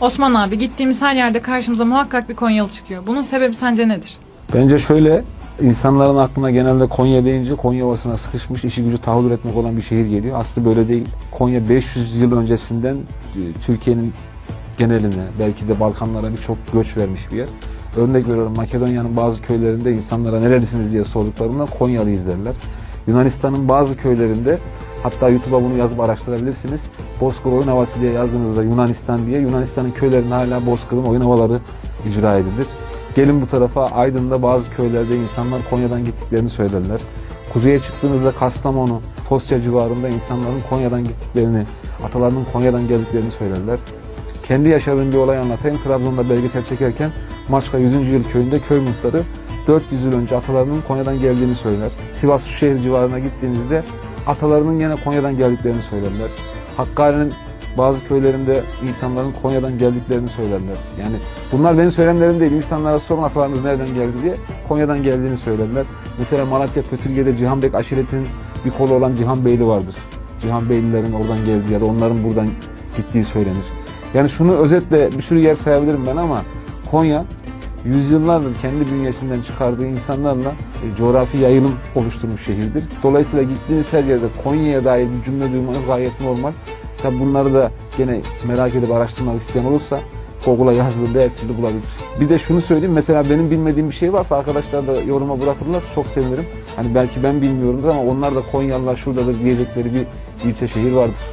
Osman abi gittiğimiz her yerde karşımıza muhakkak bir Konyalı çıkıyor. Bunun sebebi sence nedir? Bence şöyle insanların aklına genelde Konya deyince Konya Ovası'na sıkışmış işi gücü tahıl üretmek olan bir şehir geliyor. Aslında böyle değil. Konya 500 yıl öncesinden e, Türkiye'nin geneline belki de Balkanlara birçok göç vermiş bir yer. Örnek veriyorum Makedonya'nın bazı köylerinde insanlara nerelisiniz diye sorduklarında Konyalıyız derler. Yunanistan'ın bazı köylerinde hatta YouTube'a bunu yazıp araştırabilirsiniz. Bozkır Oyun Havası diye yazdığınızda Yunanistan diye Yunanistan'ın köylerinde hala Bozkır'ın oyun havaları icra edilir. Gelin bu tarafa Aydın'da bazı köylerde insanlar Konya'dan gittiklerini söylerler. Kuzeye çıktığınızda Kastamonu, Tosya civarında insanların Konya'dan gittiklerini, atalarının Konya'dan geldiklerini söylerler. Kendi yaşadığım bir olay anlatayım. Trabzon'da belgesel çekerken Maçka 100. yıl köyünde köy muhtarı 400 yıl önce atalarının Konya'dan geldiğini söyler. Sivas Suşehir civarına gittiğinizde atalarının yine Konya'dan geldiklerini söylerler. Hakkari'nin bazı köylerinde insanların Konya'dan geldiklerini söylerler. Yani bunlar benim söylemlerim değil. İnsanlara sorun atalarınız nereden geldi diye Konya'dan geldiğini söylerler. Mesela Malatya Pötürge'de Cihanbek aşiretinin bir kolu olan Cihan Beyli vardır. Cihan Beylilerin oradan geldiği ya da onların buradan gittiği söylenir. Yani şunu özetle bir sürü yer sayabilirim ben ama Konya yüzyıllardır kendi bünyesinden çıkardığı insanlarla e, coğrafi yayılım oluşturmuş şehirdir. Dolayısıyla gittiğiniz her yerde Konya'ya dair bir cümle duymanız gayet normal. Tabi bunları da gene merak edip araştırmak isteyen olursa Google'a yazdığında her türlü bulabilir. Bir de şunu söyleyeyim mesela benim bilmediğim bir şey varsa arkadaşlar da yoruma bırakırlar çok sevinirim. Hani belki ben bilmiyorumdur ama onlar da Konyalılar şuradadır diyecekleri bir ilçe şehir vardır.